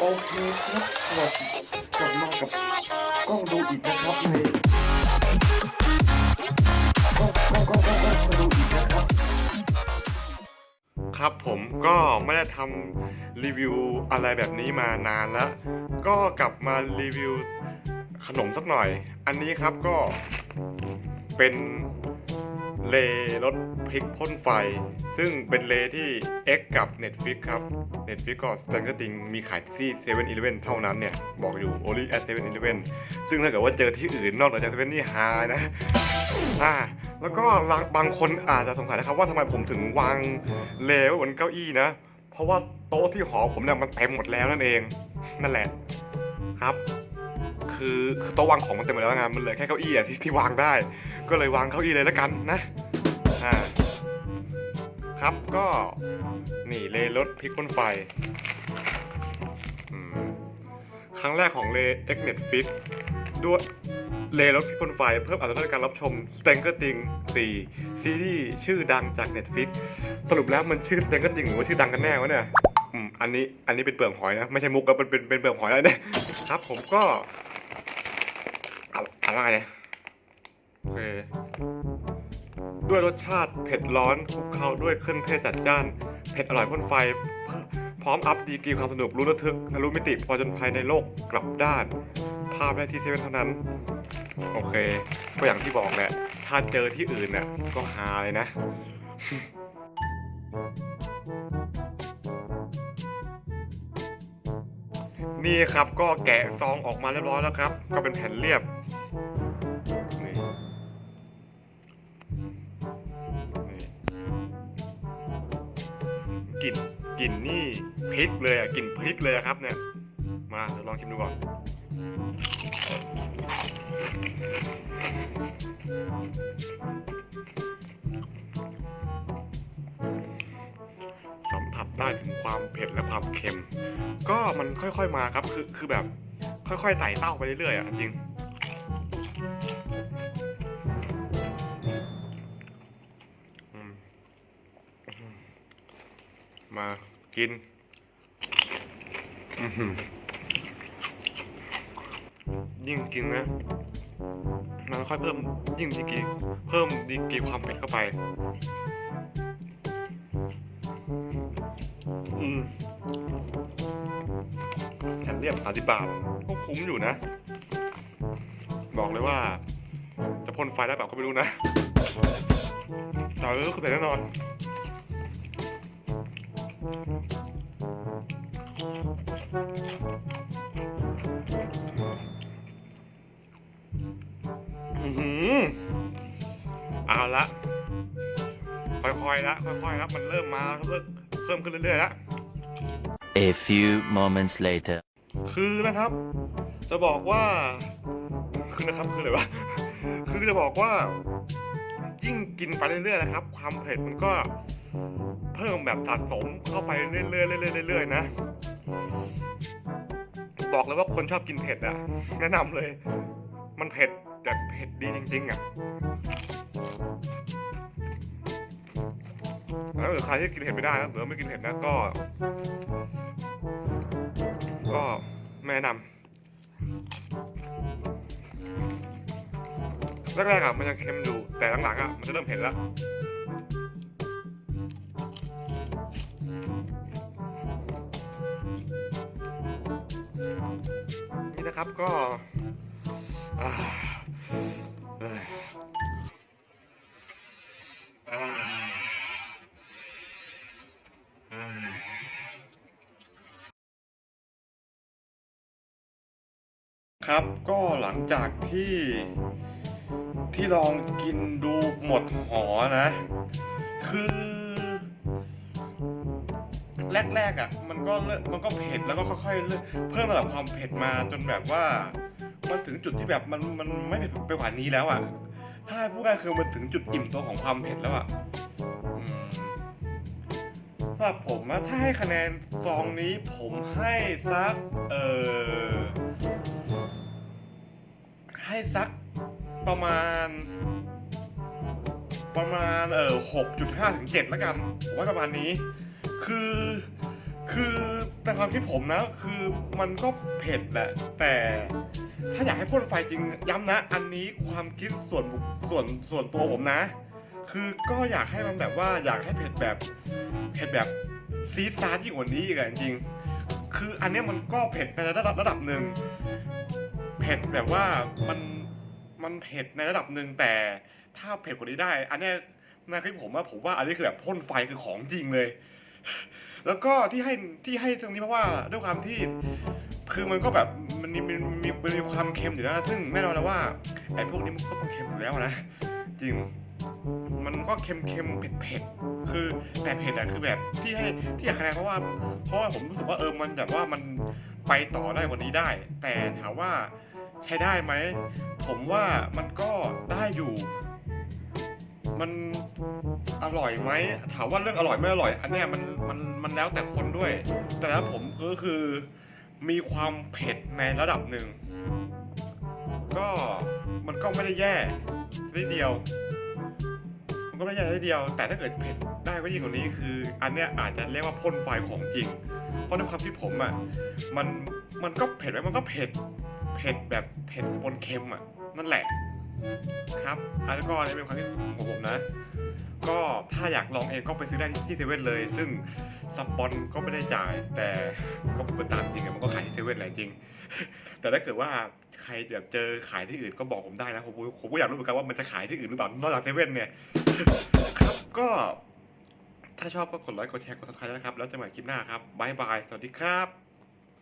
โอเคครับสวัสดีกลับมากับกล้องดูอีกนะครับในกล้องกล้องกล้องกล้องกล้องดูอีกนะครับ ครับผมก็ไม่ได้ทำรีวิวอะไรแบบนี้มานานแล้ว ก็กลับมารีวิวขนมสักหน่อย อันนี้ครับก็เป็น เลรถพริกพ่นไฟ ซึ่งเป็นเลที่ X กับ Netflix ครับ Netflix ก็ Stranger Things มีขายที่7 e เ e ่ e เท่านั้นเนี่ย บอกอยู่ only at 7 e เ e ่ e ซึ่งถ้าเกิดว่าเจอที่อื่นนอกจาก7 e เ e ่ e นี่ฮานะอ่าแล้วก็บางคนอาจจะสงสัยนะครับว่าทำไมผมถึงวางเลไว้บนเก้าอี้นะ เพราะว่าโต๊ะที่หอผมเนี่ยมันเต็มหมดแล้วนั่นเอง นั่นแหละครับ คือคือโต๊ะวางของมันเต็มหมดแล้วไงมันเหลือแค่เก้าอี้อะที่ที่วางได้ ก็เลยวางเก้าอี้เลยแล้วกันนะอ่าครับก็นี่เลรถพลิกพ่นไฟครั้งแรกของเลเอ็กเน็ตฟิกด้วยเลรถพิพลไฟเพิ่มอัตราการรับชม Stranger Things 4 ซีรีส์ชื่อดังจาก Netflix สรุปแล้วมันชื่อ Stranger Things หรือว่าชื่อดังกันแน่วะเนี่ยอืมอันนี้อันนี้เป็นเปลือกหอยนะ ไม่ใช่มุกก็เป็นเป็นเป็นเปลือกหอยแล้วเนี่ยครับผมก็เอาอะไรเนี่ย เค ด้วยรสชาติเผ็ดร้อนคลุกเคล้าด้วยเครื่องเทศจัดจ้าน เผ็ดอร่อยพ่นไฟ พร้อมอัพดีกรีความสนุกรู้ระทึกทะลุมิติพอจนภัยในโลกกลับด้าน ภาพได้ที่เซเว่นเท่านั้น โอเค ก็อย่างที่บอกแหละ ถ้าเจอที่อื่นน่ะก็ฮาเลยนะนี่ครับก็แกะซองออกมาเรียบร้อยแล้วครับ ก็เป็นแผ่นเรียบ กลิ่นกลิ่นนี่พริกเลยอะกลิ่นพริกเลยครับเนี่ยมาเดี๋ยวลองชิมดูก่อนสัมผัสได้ถึงความเผ็ดและความเค็ม ก็มันค่อยๆมาครับคือคือแบบค่อยๆไต่เต้าไปเรื่อยๆอะจริง มากินยิ่งกินนะมันค่อยเพิ่มยิ่งดีกีเพิ่มดีกีความเผ็ดเข้าไป อืมแผ่นเรียบสามสิบบาทก็คุ้มอยู่นะ บอกเลยว่า จะพ่นไฟได้แบบก็ไม่รู้นะแต่เออคือแต่แน่นอน อื้อหือเอาละ ค่อยๆละค่อยๆละมันเริ่มมาเริ่มเพิ่มขึ้นเรื่อยๆละ A few moments later. คือนะครับ จะบอกว่า คือนะครับคืออะไรวะ คือจะบอกว่า ยิ่งกินไปเรื่อยๆนะครับ ความเผ็ดมันก็ เพิ่มแบบสะสมเข้าไปเรื่อยๆเรื่อยๆๆนะ บอกเลยว่าคนชอบกินเผ็ดอะแนะนำเลย มันเผ็ดแบบเผ็ดดีจริงๆอะแล้วใครที่กินเผ็ดไม่ได้นะหรือไม่กินเผ็ดนะก็ ก็ไม่แนะนำแรกๆอะมันยังเค็มอยู่แต่หลังๆอะมันจะเริ่มเผ็ดแล้ว นะครับก็ครับก็หลังจากที่ที่ลองกินดูหมดหอนะ คือ แรกๆอะมันก็เริ่มมันก็เผ็ดแล้วก็ค่อยๆเริ่มเพิ่มระดับความเผ็ดมาจนแบบว่า มันถึงจุดที่แบบมันมันไม่เผ็ดไปกว่านี้แล้วอะถ้าให้พูดง่ายคือมันถึงจุดอิ่มตัวของความเผ็ดแล้วอะสำหรับผมนะถ้าให้คะแนนซองนี้ผมให้สักเออให้สักประมาณ ประมาณเออหกจุดห้าถึงเจ็ดแล้วกันผมว่าประมาณนี้ คือคือแต่ความคิดผมนะ คือมันก็เผ็ดแหละ แต่ถ้าอยากให้พ่นไฟจริงย้ำนะ อันนี้ความคิดส่วนบุคส่วนส่วนตัวผมนะ คือก็อยากให้มันแบบว่าอยากให้เผ็ดแบบเผ็ดแบบซีดซาร์ยิ่งกว่านี้อีกอะจริงๆคืออันเนี้ยมันก็เผ็ดในระดับระดับหนึ่งเผ็ดแบบว่ามันมันเผ็ดในระดับหนึ่งแต่ถ้าเผ็ดกว่านี้ได้ อันเนี้ยนะคือผมว่าผมว่าอันนี้คือแบบพ่นไฟคือของจริงเลย แล้วก็ที่ให้ที่ให้ตรงนี้เพราะว่าด้วยความที่คือมันก็แบบมันมีมันมีมันมีความเค็มอยู่นะซึ่งแน่นอนแล้วว่าไอ้พวกนี้มันก็ต้องเค็มอยู่แล้วนะจริงมันก็เค็มเค็มเผ็ดเผ็ดคือแต่เผ็ดอะคือแบบที่ให้ที่อยากคะแนนเพราะว่า เพราะว่าผมรู้สึกว่าเออมันแบบว่ามันไปต่อได้กว่านี้ได้ แต่ถามว่าใช้ได้ไหมผมว่ามันก็ได้อยู่ มัน อร่อยไหมถามว่าเรื่องอร่อยไม่อร่อย อันเนี้ยมันมันมันแล้วแต่คนด้วย แต่แล้วผมก็คือมีความเผ็ดในระดับหนึ่งก็มันก็ไม่ได้แย่ทีเดียว มันก็ไม่ได้แย่ทีเดียว แต่ถ้าเกิดเผ็ดได้ก็ยิ่งกว่านี้คือ อันเนี้ยอาจจะเรียกว่าพ่นไฟของจริง เพราะในความที่ผมอะมันมันก็เผ็ดไหมมันก็เผ็ดเผ็ดแบบเผ็ดปนเค็มอะนั่นแหละครับอันนี้ก็อันนี้เป็นความคิดของผมนะ ก็ถ้าอยากลองเองก็ไปซื้อได้ที่เซเว่นเลย ซึ่งสปอนก็ไม่ได้จ่าย แต่ก็พูดตามจริงมันก็ขายที่เซเว่นแหละจริง แต่ถ้าเกิดว่าใครแบบเจอขายที่อื่นก็บอกผมได้นะผมผมก็อยากรู้เหมือนกันว่ามันจะขายที่อื่นหรือเปล่านอกจากเซเว่นเนี่ยครับก็ถ้าชอบก็กดไลค์กดแชร์กดซับสไครต์นะครับ แล้วเจะใหม่คลิปหน้าครับบายบาย สวัสดีครับ